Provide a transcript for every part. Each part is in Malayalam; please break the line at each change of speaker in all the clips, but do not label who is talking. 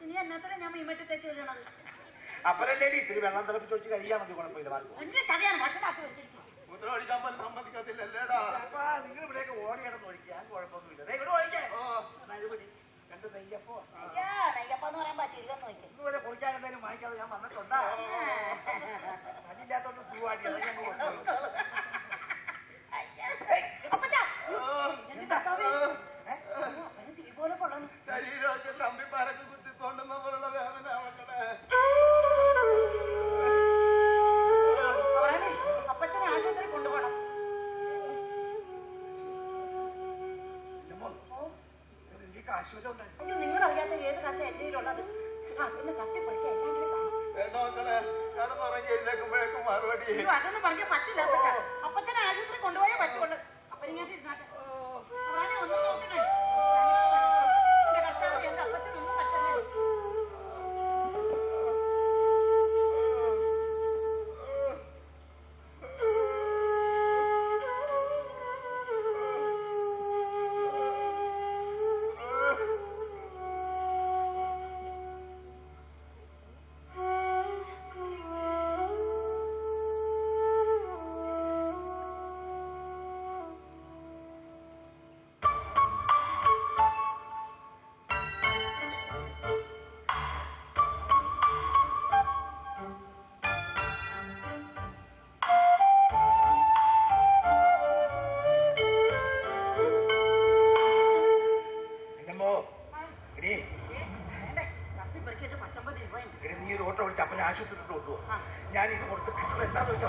ഇനി എന്നത്ര ഞാൻ മീമട്ടി തേച്ച് കഴിയണത്
അപ്പരല്ലേ ഇത്തിരി വെള്ളം തിളപ്പിച്ച് വെച്ച് കഴിയാൻ മതി കുഴപ്പമില്ല
എന്റെ ചതിയാണ് ഭക്ഷണമാക്കി വെച്ചിരിക്കും
മൂത്രം ഒഴിക്കാൻ പോലും സമ്മതിക്കത്തില്ലല്ലേടാ.
നിങ്ങൾ ഇവിടെയൊക്കെ ഓടി കിടന്ന് ഒഴിക്കാൻ കുഴപ്പമൊന്നുമില്ല. ദേ ഇവിടെ ഒഴിക്കേ. എന്നാ. രണ്ട് നെയ്യപ്പോ.
അയ്യാ നെയ്യപ്പാന്ന് പറയുമ്പോ ചിരിവെന്ന് നോക്കി
ഇന്നുവരെ കുളിക്കാൻ എന്തെങ്കിലും വാങ്ങിക്കാതെ ഞാൻ വന്നിട്ടുണ്ടാ? അതില്ലാത്തോണ്ട് സുഖമായിട്ട്
എഴുന്നേക്കുമ്പോഴേക്കും മറുപടി
അതൊന്നും പറഞ്ഞാൽ പറ്റില്ല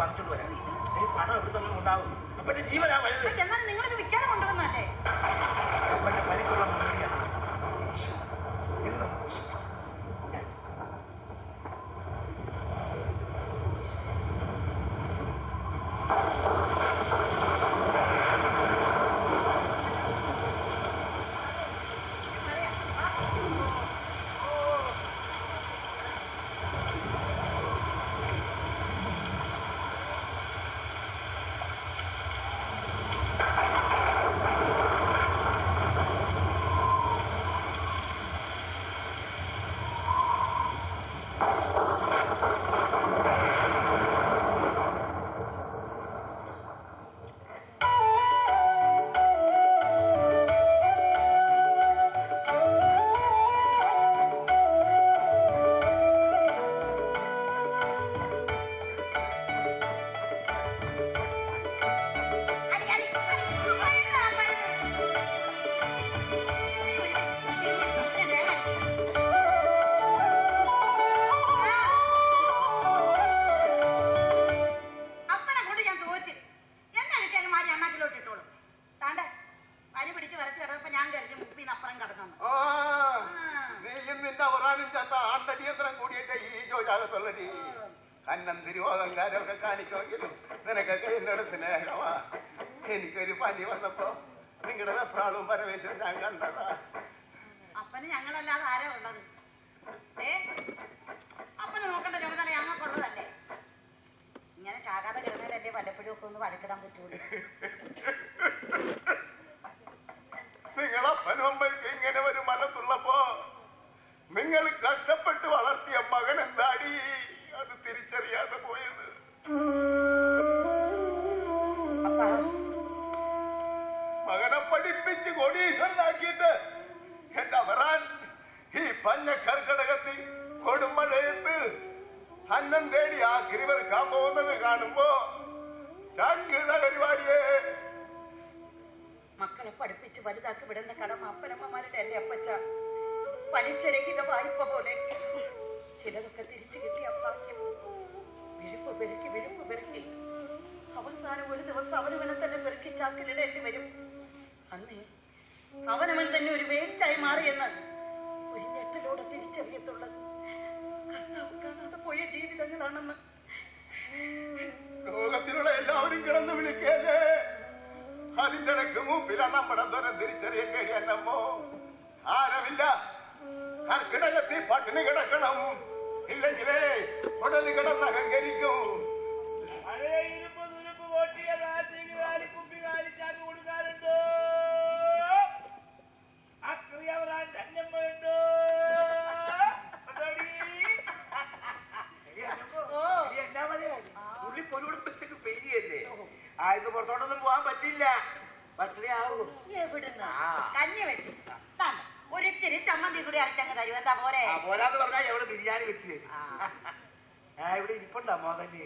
വാങ്ങിച്ചോണ്ട് വരാം ഈ പണം എവിടെ തന്നെ ഉണ്ടാവും അപ്പന്റെ ജീവനാ
ചോദിച്ചാകത്തുള്ളടി കണ്ണൻ തിരുവോകങ്കാരമൊക്കെ കാണിക്കുമെങ്കിലും നിനക്കൊക്കെ എന്നോട് സ്നേഹമാ എനിക്കൊരു പനി വന്നപ്പോ നിങ്ങളുടെ വെപ്രാളും പരമേശ്വരൻ ഞാൻ കണ്ടതാ.
അപ്പന് ഞങ്ങളല്ലാതെ ആരാ ഉള്ളത്? ഏ? അപ്പനെ നോക്കേണ്ട ചുമതല ഞങ്ങൾക്കുള്ളതല്ലേ ഇങ്ങനെ ചാകാതെ കിടന്നാലല്ലേ വല്ലപ്പോഴും ഒക്കെ ഒന്ന് വഴക്കിടാൻ പറ്റുള്ളൂ.
നിങ്ങളപ്പനും അമ്മയ്ക്ക് ഇങ്ങനെ ഒരു മനസ്സുള്ളപ്പോ നിങ്ങൾ കഷ്ടപ്പെട്ട് വളർത്തിയ മകൻ പഠിപ്പിച്ച് കോടീശ്വരനാക്കിയിട്ട് എന്റെ വരാൻ ഈ പഞ്ഞ കർക്കടകത്തിൽ കൊടുമഴയത്ത് അന്നം തേടി ആ കിരിവറുക്കാൻ പോകുന്നത് കാണുമ്പോ പരിപാടിയെ
മക്കളെ പഠിപ്പിച്ച് വലുതാക്കി വിടുന്ന കടമ അപ്പനമ്മമാരുടെ എന്റെ അപ്പച്ച? പലിശരഹിത വായ്പ പോലെ. ചിലതൊക്കെ തിരിച്ചു കിട്ടിയ ഭാഗ്യം. വിഴുപ്പ് പെരുക്കി വിഴുപ്പ് പെരുക്കി. അവസാനം ഒരു ദിവസം അവനവനെ തന്നെ പെരുക്കി ചാക്കിലിടേണ്ടി വരും. അവനവൻ തന്നെ ഒരു വേസ്റ്റായി മാറിയെന്ന് ഒരു ഞെട്ടലോടെ തിരിച്ചറിയത്തുള്ളത്. കർത്താവ് കാണാതെ പോയ ജീവിതങ്ങളാണെന്ന്.
ലോകത്തിലുള്ള എല്ലാവരും കിടന്നു വിളിക്കല്ലേ അതിന്റെ ഇടയ്ക്ക് മൂപ്പില നമ്മുടെ ദുരം തിരിച്ചറിയാൻ കഴിയാനമ്മോ ആരമില്ല. കർക്കിടകത്തിൽ പട്ടിണി കിടക്കണം. ഇല്ലെങ്കിലേ ഉടൽ കിടന്ന് അഹങ്കരിക്കും.
കൂടി അരച്ചങ്ങ് തരും. എന്താ പോരെ
ആ പോരാന്ന് പറഞ്ഞാൽ എവിടെ ബിരിയാണി വെച്ച്. തരും
ആ.
ഇവിടെ ഇരിപ്പുണ്ടോ മോതന്നെ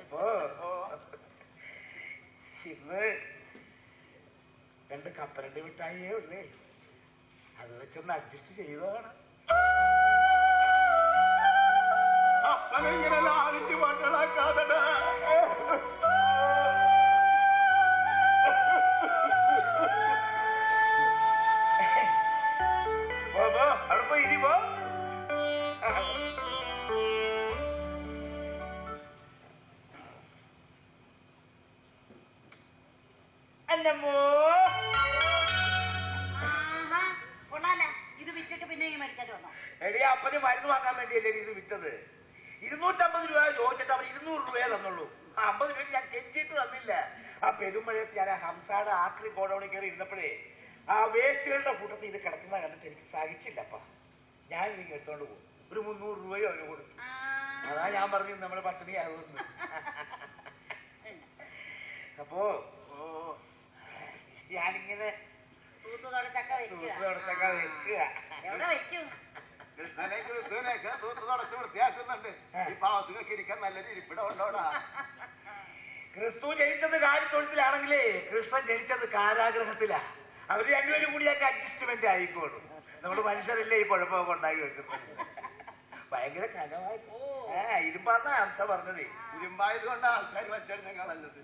അപ്പോ ഇന്ന് രണ്ട് കപ്പലണ്ടി മിഠായിയേ ഉള്ളേ. അത് വെച്ചൊന്ന് അഡ്ജസ്റ്റ് ചെയ്തതാണ്
അപ്പനിങ്ങനെ ലാലിച്ച് വഷളാക്കാതെ
എടി അപ്പന് മരുന്ന് വാങ്ങാൻ വേണ്ടിയല്ലേ ഇത് വിറ്റത്? ഇരുന്നൂറ്റമ്പത് രൂപ ചോദിച്ചിട്ട് അവർ ഇരുന്നൂറ് രൂപയെ തന്നുള്ളൂ. ആ അമ്പത് രൂപ ഞാൻ കെഞ്ചിട്ട് തന്നില്ല. ആ പെരുമഴയത്ത് ഞാൻ ആ ഹംസാടെ ആക്രി ഗോഡൌണിൽ കയറി ഇരുന്നപ്പോഴേ ആ വേസ്റ്റുകളുടെ കൂട്ടത്തിൽ ഇത് കിടക്കുന്ന കണ്ടിട്ട് എനിക്ക് സഹിച്ചില്ലപ്പ. ഞാൻ ഇതിങ്ങനെ എടുത്തോണ്ട് പോകും. ഒരു മുന്നൂറ് രൂപയോ അവന് കൊടുത്തു. അതാ ഞാൻ പറഞ്ഞു നമ്മുടെ പട്ടിണിയാകുമെന്ന് അപ്പോ ഓ ഞാനിങ്ങനെ തൂത്തുതുടച്ചൊക്കെ വെക്കുക.
എവിടെ വെക്കും?
കൃഷ്ണനെ കൃഷ്ണനെയൊക്കെ തൂത്ത് തുടച്ച് വൃത്തിയാക്കുന്നുണ്ട്. ഈ പാവത്തുകൾക്ക് ഇരിക്കാൻ നല്ലൊരു ഇരിപ്പിടം ഉണ്ടോടാ?
ക്രിസ്തു ജനിച്ചത് കാര്യത്തൊഴുത്തിലാണെങ്കിലേ കൃഷ്ണൻ ജനിച്ചത് കാരാഗ്രഹത്തിലാ. അവർ രണ്ടുപേരും കൂടി ഞങ്ങൾക്ക് അഡ്ജസ്റ്റ്മെന്റ് ആയിക്കോളും. നമ്മൾ മനുഷ്യരല്ലേ ഈ കുഴപ്പമൊക്കെ ഉണ്ടാക്കി വെക്കുന്നത്? ഭയങ്കര കനമായി. ആ ഇരുമ്പാന്ന ഹംസ പറഞ്ഞതേ.
ഇരുമ്പായത് കൊണ്ട് ആൾക്കാർ മറ്റേ കളഞ്ഞത്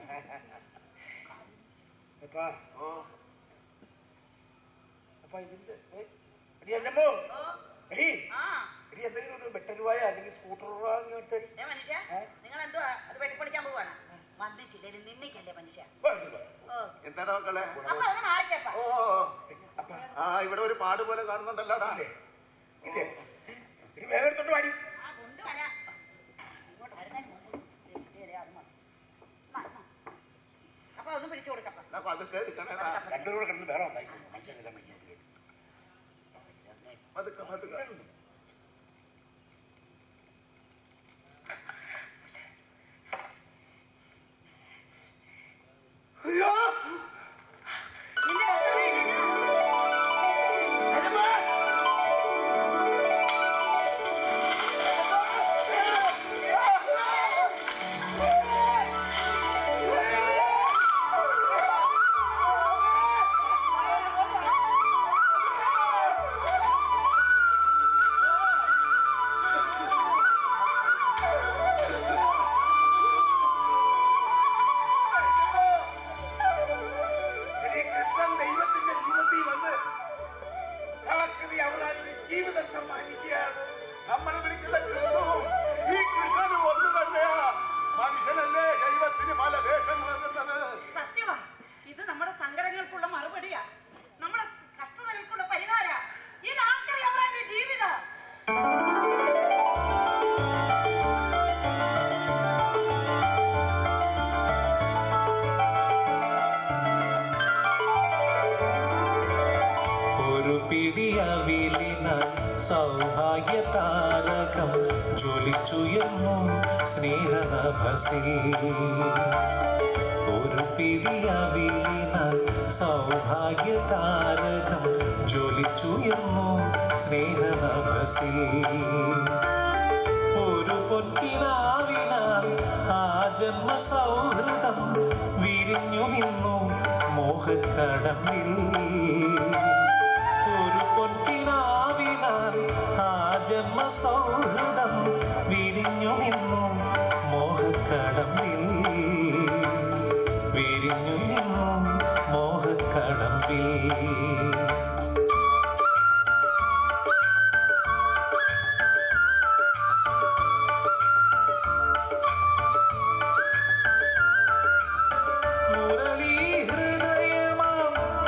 അപ്പാ.
ഓ.
അപ്പൊ ഇതിന്റെ ഏ, എടി എന്നമ്മോ
ഓ.
എടി
ആ.
എടി എന്തെങ്കിലും ഒരു ബെറ്റർ രൂപയോ അല്ലെങ്കിൽ സ്കൂട്ടർ രൂപ എടുത്തടി
ഏ മനുഷ്യ
ഏ?
നിങ്ങൾ എന്തുവാ അത് വെട്ടിപ്പൊടിക്കാൻ പോവാണ്. വന്നിച്ചില്ലേ നിന്നിക്കല്ലേ മനുഷ്യ? ഓ.
എന്താടാ മക്കളെ?
അപ്പൊ ഒന്ന് മാറിക്കപ്പ.
ഓ
അപ്പ
ആ ഇവിടെ ഒരു പാട് പോലെ കാണുന്നുണ്ടല്ലോടാ.
ഇല്ലേ? വേഗം എടുത്തോണ്ട്
അത് എന്നാ. അപ്പൊ അതൊന്നും പിടിച്ചു കൊടുക്കാം
അപ്പൊ അതൊക്കെ കേൾക്കണം
രണ്ടുപേരും കൂടെ കിടന്ന് വേറെ
ま
だかまだか。സ്നേഹനഭസി ഒരു പിടിയവിലിന സൗഭാഗ്യതാരകം ജ്വലിച്ചുയർന്നു സ്നേഹഭസി ഒരു പൊൻകിനാവിനാൽ ആ ജന്മ സൗഹൃദം വിരിഞ്ഞു നിന്നു മോഹക്കടമ്പിൽ.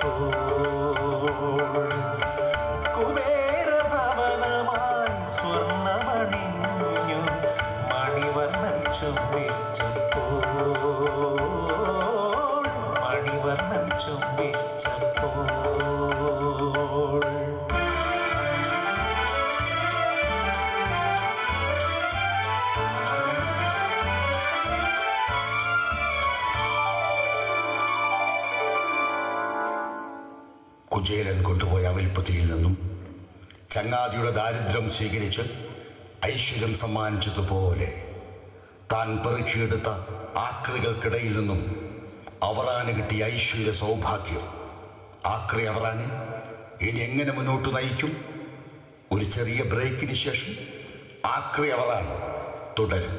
Oh. ചങ്ങാതിയുടെ ദാരിദ്ര്യം സ്വീകരിച്ച് ഐശ്വര്യം സമ്മാനിച്ചതുപോലെ താൻ പെറുക്കിയെടുത്ത ആക്രികൾക്കിടയിൽ നിന്നും അവറാന് കിട്ടിയ ഐശ്വര്യ സൗഭാഗ്യം. ആക്രി അവറാനെ ഇനി എങ്ങനെ മുന്നോട്ട് നയിക്കും? ഒരു ചെറിയ ബ്രേക്കിന് ശേഷം ആക്രി അവറാൻ തുടരും.